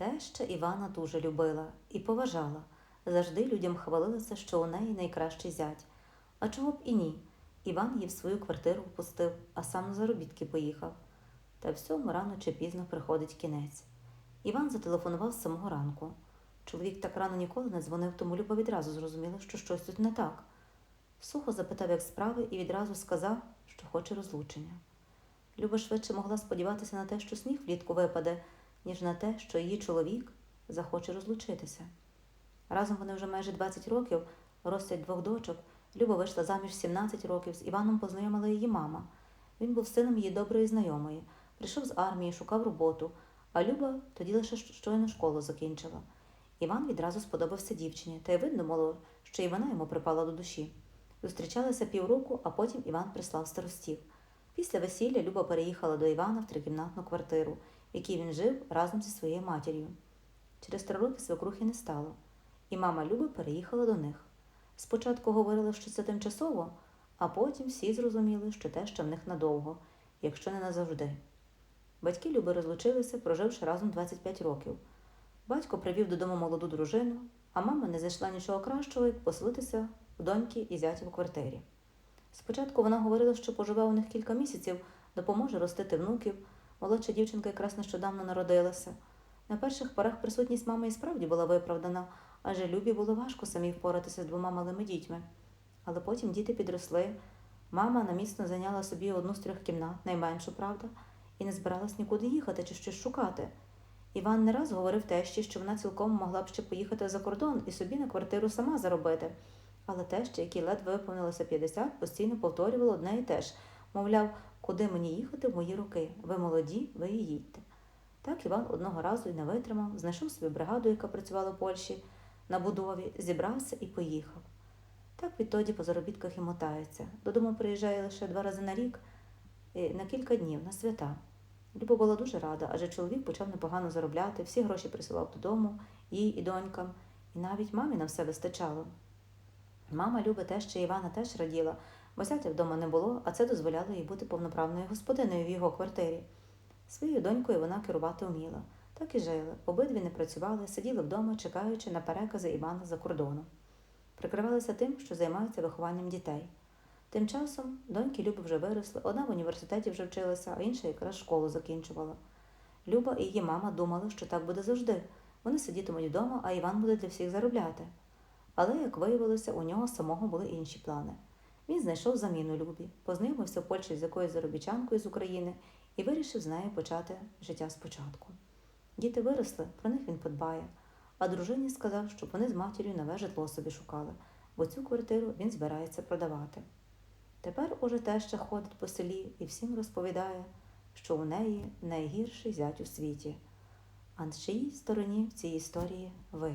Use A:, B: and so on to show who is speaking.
A: Теща Івана дуже любила і поважала. Завжди людям хвалилася, що у неї найкращий зять. А чого б і ні? Іван її в свою квартиру впустив, а сам на заробітки поїхав. Та всьому рано чи пізно приходить кінець. Іван зателефонував з самого ранку. Чоловік так рано ніколи не дзвонив, тому Люба відразу зрозуміла, що щось тут не так. Сухо запитав, як справи, і відразу сказав, що хоче розлучення. Люба швидше могла сподіватися на те, що сніг влітку випаде, ніж на те, що її чоловік захоче розлучитися. Разом вони вже майже 20 років ростять двох дочок. Люба вийшла заміж 17 років, з Іваном познайомила її мама. Він був сином її доброї знайомої, прийшов з армії, шукав роботу, а Люба тоді лише щойно школу закінчила. Іван відразу сподобався дівчині, та й видно було, що і вона йому припала до душі. Зустрічалися півроку, а потім Іван прислав старостів. Після весілля Люба переїхала до Івана в трикімнатну квартиру, якій він жив разом зі своєю матір'ю. Через три роки свекрухи не стало, і мама Люби переїхала до них. Спочатку говорили, що це тимчасово, а потім всі зрозуміли, що те, що в них надовго, якщо не назавжди. Батьки Люби розлучилися, проживши разом 25 років. Батько привів додому молоду дружину, а мама не знайшла нічого кращого, як поселитися в доньки і зятя в квартирі. Спочатку вона говорила, що поживе у них кілька місяців, допоможе ростити внуків. Молодша дівчинка якраз нещодавно народилася. На перших порах присутність мами і справді була виправдана, адже Любі було важко самій впоратися з двома малими дітьми. Але потім діти підросли. Мама наміцно зайняла собі одну з трьох кімнат, найменшу, правда, і не збиралась нікуди їхати чи щось шукати. Іван не раз говорив тещі, що вона цілком могла б ще поїхати за кордон і собі на квартиру сама заробити. Але теща, якій ледве виповнилося 50, постійно повторювала одне і те ж мовляв, куди мені їхати в мої роки? Ви молоді, ви і їдьте. Так Іван одного разу й не витримав, знайшов собі бригаду, яка працювала в Польщі, на будові, зібрався і поїхав. Так відтоді по заробітках і мотається. Додому приїжджає лише два рази на рік, і на кілька днів, на свята. Люба була дуже рада, адже чоловік почав непогано заробляти, всі гроші присилав додому, їй і донькам, і навіть мамі на все вистачало. Мама Люби теща Івана теж раділа, бо зятя вдома не було, а це дозволяло їй бути повноправною господиною в його квартирі. Своєю донькою вона керувати вміла. Так і жили. Обидві не працювали, сиділи вдома, чекаючи на перекази Івана за кордоном. Прикривалися тим, що займаються вихованням дітей. Тим часом доньки Люби вже виросли, одна в університеті вже вчилася, а інша якраз школу закінчувала. Люба і її мама думали, що так буде завжди. Вони сидітимуть вдома, а Іван буде для всіх заробляти. Але, як виявилося, у нього самого були інші плани. Він знайшов заміну Любі, познайомився в Польщі з якоюсь заробітчанкою з України і вирішив з нею почати життя спочатку. Діти виросли, про них він подбає, а дружині сказав, щоб вони з матір'ю нове житло собі шукали, бо цю квартиру він збирається продавати. Тепер уже теща ходить по селі і всім розповідає, що у неї найгірший зять у світі. А на чиїй стороні в цій історії ви?